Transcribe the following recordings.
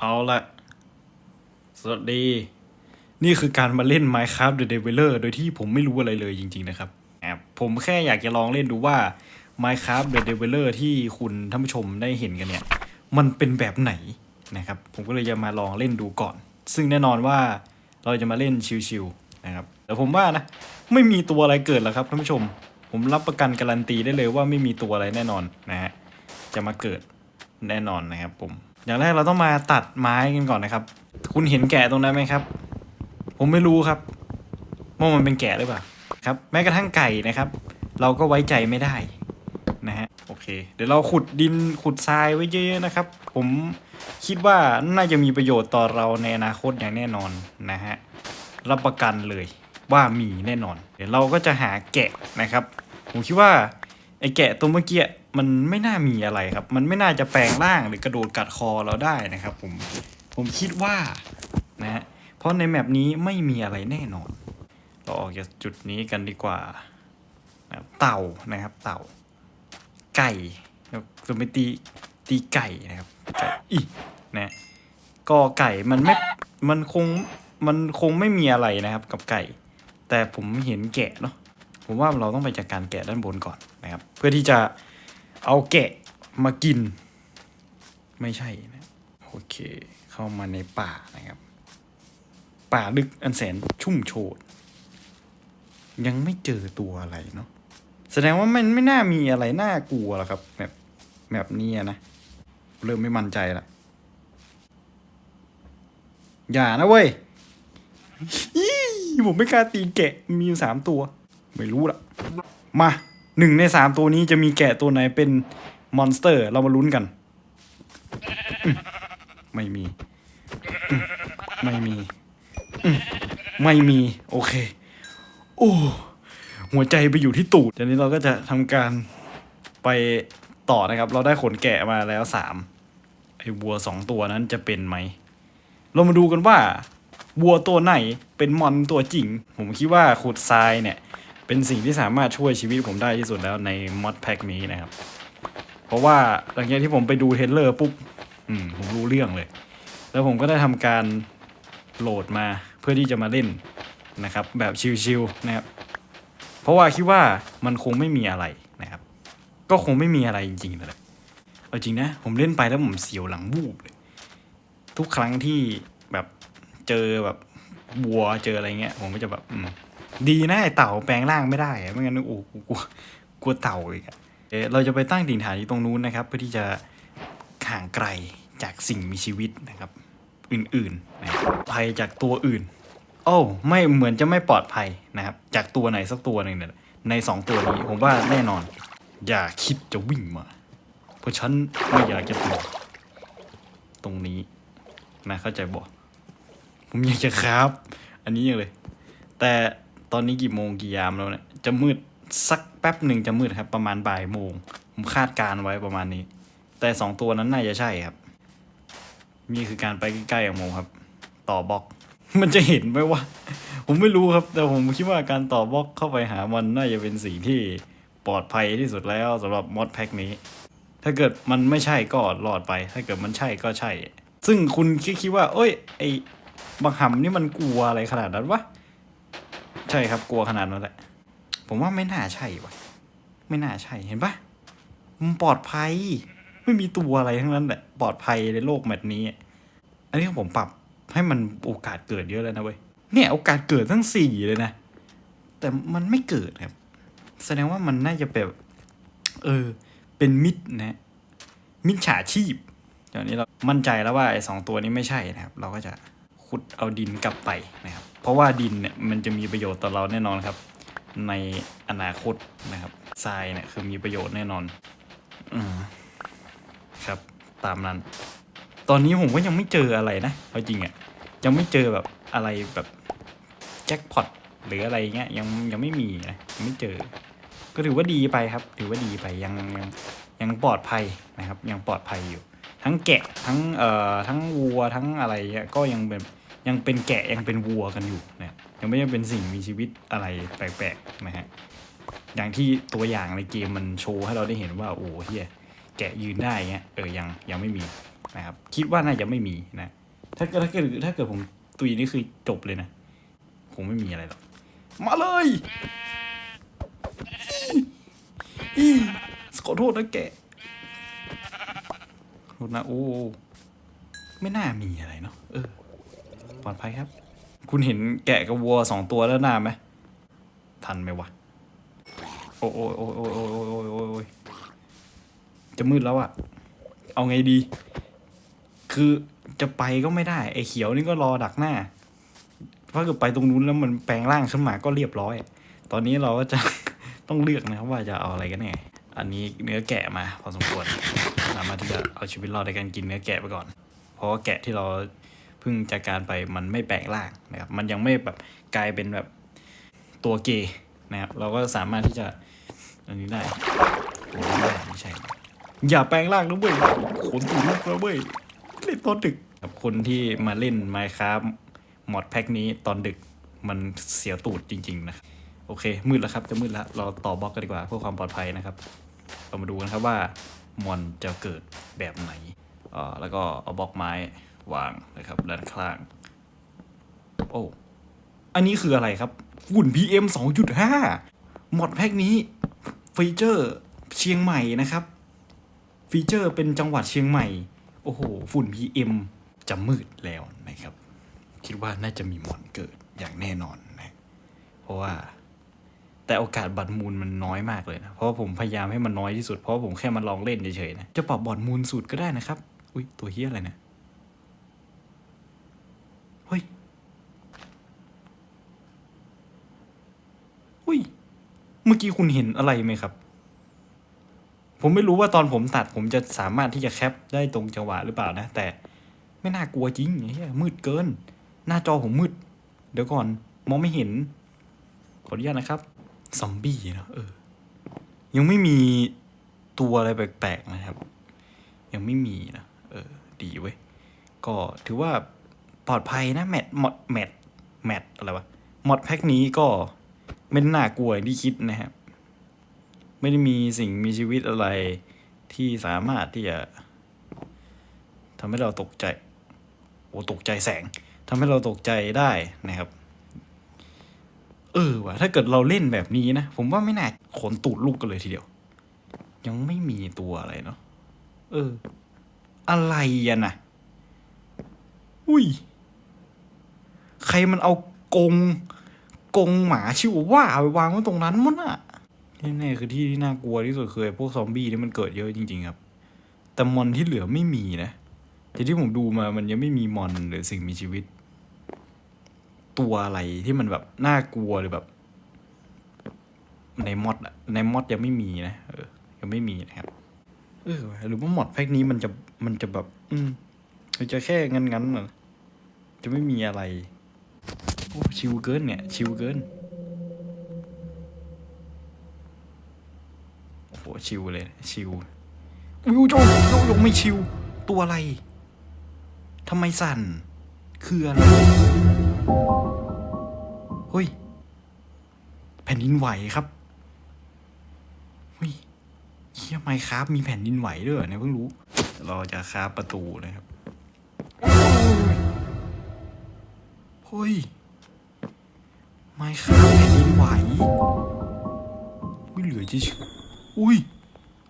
เอาละสวัสดี นี่คือการมาเล่น Minecraft The Developer โดยที่ผมไม่รู้อะไรเลยจริง ๆ นะครับอะผมแค่อยากจะลองเล่นดูว่า Minecraft The Developer ที่คุณท่านผู้ชมได้เห็นกันเนี่ย มันเป็นแบบไหนนะครับ ผมก็เลยจะมาลองเล่นดูก่อน ซึ่งแน่นอนว่าเราจะมาเล่นชิวๆนะครับ แต่ผมว่านะ ไม่มีตัวอะไรเกิดหรอกครับท่านผู้ชม ผมรับประกันการันตีได้เลยว่าไม่มีตัวอะไรแน่นอนนะฮะจะมาเกิดแน่นอนนะครับผม อย่างแรกเราต้องมาตัดไม้กันก่อนนะครับ คุณเห็นแกะตรงนั้นไหมครับ ผมไม่รู้ครับว่ามันเป็นแกะหรือเปล่าครับ แม้กระทั่งไก่นะครับ เราก็ไว้ใจไม่ได้นะฮะโอเค เดี๋ยวเราขุดดินขุดทรายไว้เยอะๆนะครับ ผมคิดว่าน่าจะมีประโยชน์ต่อเราในอนาคตอย่างแน่นอนนะฮะรับประกันเลยว่ามีแน่นอน เดี๋ยวเราก็จะหาแกะนะครับ ผมคิดว่า ไอ้แกะตัวเมื่อกี้มันไม่น่ามีอะไรครับ มันไม่น่าจะแปลงร่างหรือกระโดดกัดคอเราได้นะครับ ผมผมคิดว่านะฮะเพราะในแมปนี้ไม่มีอะไรแน่นอน เราออกจากจุดนี้กันดีกว่าเต่านะครับ เต่า ไก่เราจะไปตีตีไก่นะครับไก่อีนะก็ไก่มันไม่มันคงมันคงไม่มีอะไรนะครับกับไก่ แต่ผมเห็นแกะเนาะผมว่าเราต้องไปจัดการแกะด้านบนก่อน นะครับ เพื่อที่จะเอาแกะมากิน ไม่ใช่นะโอเค เข้ามาในป่านะครับ ป่าลึกอันแสนชุ่มโชดยังไม่เจอตัวอะไรเนาะแสดงว่ามันไม่น่ามีอะไรน่ากลัวหรอกครับ แบบแบบนี้นะเริ่มไม่มั่นใจละอย่านะเว้ยผมไม่กล้าตีแกะมีอยู่สามตัว ไม่รู้ละมา หนึ่งในสามตัวนี้จะมีแกะตัวไหนเป็นมอนสเตอร์ เรามาลุ้นกัน ไม่มี ไม่มี ไม่มี โอเค โอ้ หัวใจไปอยู่ที่ตูดทีนี้เราก็จะทำการไปต่อนะครับ เราได้ขนแกะมาแล้วสามไอ้วัวสองตัวนั้นจะเป็นไหม เรามาดูกันว่า วัวตัวไหนเป็นมอนตัวจริง ผมคิดว่าขุดทรายเนี่ย เป็นสิ่งที่สามารถช่วยชีวิตผมได้ที่สุดแล้วในมอดแพ็กนี้นะครับ เพราะว่าหลังจากที่ผมไปดูเทรลเลอร์ปุ๊บอืมผมรู้เรื่องเลย แล้วผมก็ได้ทำการโหลดมาเพื่อที่จะมาเล่นนะครับ แบบชิลๆนะครับ เพราะว่าคิดว่ามันคงไม่มีอะไรนะครับ ก็คงไม่มีอะไรจริงๆนั่นแหละเอาจริงนะผมเล่นไปแล้วผมเสียวหลังวูบเลย ทุกครั้งที่แบบเจอแบบวัวเจออะไรเงี้ย ผมก็จะแบบอืม ดีนะไอเต่าแปลงร่างไม่ได้ไม่งั้นโอ้โหกลัวกลัวเต่าอีกอะเอ๊ะเราจะไปตั้งดิ่งฐานอยู่ตรงนู้นนะครับ เพื่อที่จะห่างไกลจากสิ่งมีชีวิตนะครับ อื่นๆนะภัยจากตัวอื่น โอ้ไม่เหมือนจะไม่ปลอดภัยนะครับ จากตัวไหนสักตัวหนึ่งเนี่ยในสองตัวนี้ผมว่าแน่นอน อย่าคิดจะวิ่งมา เพราะฉันไม่อยากจะตัวตรงนี้นะเข้าใจบอกผมอยากจะครับ อันนี้อย่างเลย แต่ อนนี้กี่โมงกี่ยามแล้วเนี่ยจะมืดสักแป๊บหนึ่งจะมืดครับ ประมาณบ่ายโมงผมคาดการณ์ไว้ประมาณนี้ แต่สองตัวนั้นน่าจะใช่ครับ นี่คือการไปใกล้ๆของผมครับ ต่อบล็อก มันจะเห็นไหมว่า ผมไม่รู้ครับ แต่ผมคิดว่าการต่อบล็อกเข้าไปหามันน่าจะเป็นสิ่งที่ปลอดภัยที่สุดแล้วสำหรับมอดแพ็กนี้ ถ้าเกิดมันไม่ใช่ก็รอดไป ถ้าเกิดมันใช่ก็ใช่ ซึ่งคุณคิดว่า เอ้ย ไอบังหำนี่มันกลัวอะไรขนาดนั้นวะ ใช่ครับกลัวขนาดนั้นแหละ ผมว่าไม่น่าใช่วะไม่น่าใช่เห็นปะมันปลอดภัย ไม่มีตัวอะไรทั้งนั้นแหละปลอดภัยในโลกแบบนี้ อันนี้ผมปรับให้มันโอกาสเกิดเยอะแล้วนะเว้ยเนี่ยโอกาสเกิดทั้งสี่เลยนะ แต่มันไม่เกิดครับ แสดงว่ามันน่าจะแบบ เออ เป็นมิดนะ มิจฉาชีพตอนนี้เรามั่นใจแล้วว่าไอ้สองตัวนี้ไม่ใช่นะครับ เราก็จะขุดเอาดินกลับไปนะครับ เพราะว่าดินเนี่ยมันจะมีประโยชน์ต่อเราแน่นอนครับ ในอนาคตนะครับทรายเนี่ยคือมีประโยชน์แน่นอนอครับตามนั้น ตอนนี้ผมก็ยังไม่เจออะไรนะเอาจริงอะ่ะยังไม่เจอแบบอะไรแบบแจ็คพอตหรืออะไรเงี้ยยังยังไม่มีนะยังไม่เจอ ก็ถือว่าดีไปครับ ถือว่าดีไปยังยังยังปลอดภัยนะครับ ยังปลอดภัยอยู่ ทั้งแกะทั้งเอ่อทั้งวัวทั้งอะไรเงี้ยก็ยังเป็น ยังเป็นแกะยังเป็นวัวกันอยู่นะยังไม่ได้เป็นสิ่งมีชีวิตอะไรแปลกๆนะฮะอย่างที่ตัวอย่างในเกมมันโชว์ให้เราได้เห็นว่าโอ้เฮียแกะยืนได้เงี้ยเออยังยังไม่มีนะครับคิดว่าน่าจะไม่มีนะถ้าเกิดถ้าเกิดถ้าเกิดผมตุยนี่คือจบเลยนะคงไม่มีอะไรหรอกมาเลยอีขอโทษนะแกขอโทษนะโอ้ไม่น่ามีอะไรเนาะเออ ปลอดภัยครับ คุณเห็นแกะกับวัวสองตัวแล้วหน้าไหมทันไหมวะ โอ้โอ้โอ้โอ้โอ้โอ้โอ้โอ้โอ้ยจะมืดแล้วอะเอาไงดี คือจะไปก็ไม่ได้ ไอ้เขียวนี่ก็รอดักหน้าถ้าเกิดไปตรงนู้นแล้วมันแปลงร่างขึ้นมาก็เรียบร้อย ตอนนี้เราก็จะต้องเลือกนะครับว่าจะเอาอะไรกันแน่อันนี้เนื้อแกะมาพอสมควร สามารถที่จะเอาชีวิตรอดในการกินเนื้อแกะไปก่อน เพราะว่าแกะที่เรา พิ่งจัดการไปมันไม่แปลงร่างนะครับมันยังไม่แบบกลายเป็นแบบตัวเกย์นะครับเราก็สามารถที่จะอันนี้ได้ไม่ใช่ อย่าแปลงร่างนะเว้ยขนตูดนะเว้ยเล่นตอนดึกกับคนที่มาเล่น Minecraft มอดแพ็กนี้ตอนดึกมันเสียตูดจริง ๆ นะ โอเค มืดแล้วครับ จะมืดแล้ว เราต่อบล็อกกันดีกว่าเพื่อความปลอดภัยนะครับ เรามาดูกันครับว่ามอนจะเกิดแบบไหนเอ่อแล้วก็เอาบล็อกไม้ วางนะครับด้านข้าง โอ้ อันนี้คืออะไรครับ ฝุ่น PM 2.5มอดแพ็กนี้ฟีเจอร์เชียงใหม่นะครับ ฟีเจอร์เป็นจังหวัดเชียงใหม่ โอ้โห ฝุ่น PM จะมืดแล้วนะครับ คิดว่าน่าจะมีหมอนเกิดอย่างแน่นอนนะ เพราะว่าแต่โอกาสบัตรมูลมันน้อยมากเลยนะ เพราะผมพยายามให้มันน้อยที่สุด เพราะผมแค่มาลองเล่นเฉยๆนะ จะปรับบอดมูลสุดก็ได้นะครับ อุ้ยตัวเฮียอะไรเนะเฮ้ย อุ้ย เมื่อกี้คุณเห็นอะไรไหมครับ ผมไม่รู้ว่าตอนผมตัดผมจะสามารถที่จะแคปได้ตรงจังหวะหรือเปล่านะ แต่ไม่น่ากลัวจริงเหี้ยมืดเกิน หน้าจอผมมืด เดี๋ยวก่อน มองไม่เห็น ขออนุญาตนะครับ ซอมบี้เนะเออ ยังไม่มีตัวอะไรแปลกๆนะครับ ยังไม่มีนะเออ ดีเว้ย ก็ถือว่าปลอดภัยนะแมทมอดแมทแมทอะไรวะมอดแพ็กนี้ก็ ไม่ได้น่ากลัวอย่างที่คิดนะครับ ไม่ได้มีสิ่งมีชีวิตอะไรที่สามารถที่จะทำให้เราตกใจ โอ้ตกใจแสงทำให้เราตกใจได้นะครับ เออว่ะถ้าเกิดเราเล่นแบบนี้นะ ผมว่าไม่น่าขนตูดลูกกันเลยทีเดียว ยังไม่มีตัวอะไรเนาะเออ อะไรอะนะอุ้ย ใครมันเอากง กงหมาชิวว่าไปวางไว้ตรงนั้นมั้งอะที่แน่คือที่ที่น่ากลัวที่สุดคือไอ้พวกซอมบี้ที่มันเกิดเยอะจริงๆครับ แต่มอนที่เหลือไม่มีนะแต่ที่ผมดูมามันยังไม่มีมอนหรือสิ่งมีชีวิต ตัวอะไรที่มันแบบน่ากลัวหรือแบบ ในมอดอะในมอดยังไม่มีนะเออ ยังไม่มีนะครับเออหรือว่ามอดแพ็กนี้มันจะมันจะแบบ อืมมันจะแค่งั้นงั้นๆเหรอจะไม่มีอะไร อ้ชิวเกินเนี่ย ชิวเกิน โอ้โห ชิวเลย ชิววิวโจโจโจไม่ชิว ตัวอะไร ทำไมสั่น คืออะไร เฮ้ย แผ่นดินไหวครับเฮ้ยเฮียไมครับ มีแผ่นดินไหวด้วยเนี่ยเพิ่งรู้ เราจะคราบประตูนะครับเฮ้ย ไมครับแผ่นดินไหวอุ้ยเหลือจะเชื่ออุ้ย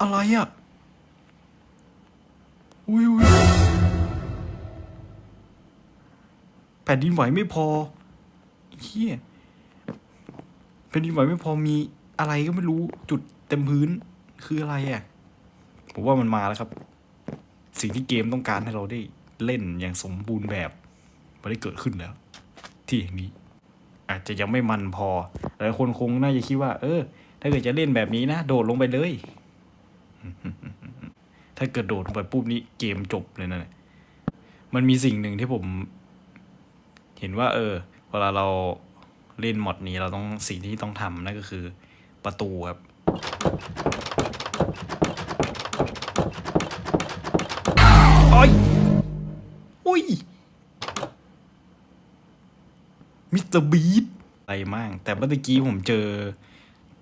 อะไรอะ อุ้ยอุ้ยแผ่นดินไหวไม่พอเฮียแผ่นดินไหวไม่พอมีอะไรก็ไม่รู้จุดเต็มพื้นคืออะไรอะ ผมว่ามันมาแล้วครับ สิ่งที่เกมต้องการให้เราได้เล่นอย่างสมบูรณ์แบบมันได้เกิดขึ้นแล้ว ที่อย่างนี้ อาจจะยังไม่มันพอหลายคนคงน่าจะคิดว่า เออ ถ้าเกิดจะเล่นแบบนี้นะ โดดลงไปเลย ถ้าเกิดโดดลงไปปุ๊บนี้เกมจบเลยนะมันมีสิ่งหนึ่งที่ผม เห็นว่า เออ เวลาเราเล่นมอดนี้เราต้องสิ่งที่ต้องทำนั่นก็คือ ประตูครับโอ้ยอุ้ย มิสเตอร์บีทอะไรมาก แต่เมื่อกี้ผมเจอ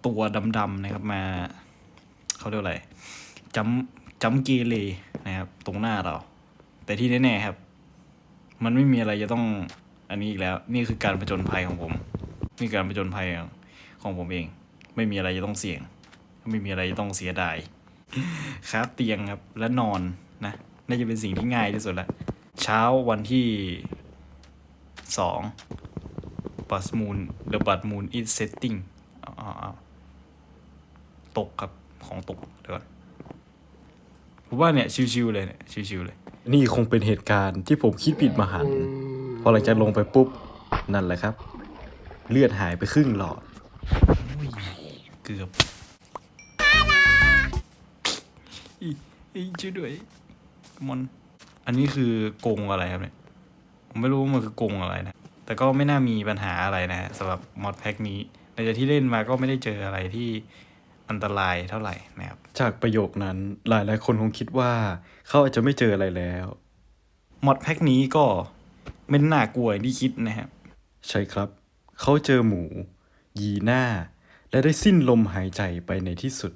ตัวดำๆนะครับมาเขาเรียกอะไรจำจำเกเรนะครับ ตรงหน้าเรา แต่ที่แน่ๆครับ มันไม่มีอะไรจะต้องอันนี้อีกแล้ว นี่คือการประจนภัยของผม นี่การประจนภัยของผมเอง ไม่มีอะไรจะต้องเสี่ยง ไม่มีอะไรจะต้องเสียดายครับเตียงครับและนอนนะน่าจะเป็นสิ่งที่ง่ายที่สุดละเช้าวันที่สอง บัสมูน the bud moon is setting อ๋ออ๋อตกครับของตกเดี๋ยวก่อนผมว่าเนี่ยชิวๆเลยเนี่ยชิวๆเลย นี่คงเป็นเหตุการณ์ที่ผมคิดผิดมาหันพอหลังจากลงไปปุ๊บ นั่นแหละครับ เลือดหายไปครึ่งหลอดอุ้ยเกือบอีอีช่วยด้วยมอนอันนี้คือกรงอะไรครับเนี่ย ผมไม่รู้ว่ามันคือกรงอะไรนะ แต่ก็ไม่น่ามีปัญหาอะไรนะฮะสำหรับมอดแพ็กนี้ในจากที่เล่นมาก็ไม่ได้เจออะไรที่อันตรายเท่าไหร่นะครับ จากประโยคนั้นหลายหลายๆคนคงคิดว่า เขาอาจจะไม่เจออะไรแล้วมอดแพ็กนี้ก็ไม่น่ากลัวอย่างที่คิดนะครับ ใช่ครับ เขาเจอหมู ยีหน้า และได้สิ้นลมหายใจไปในที่สุด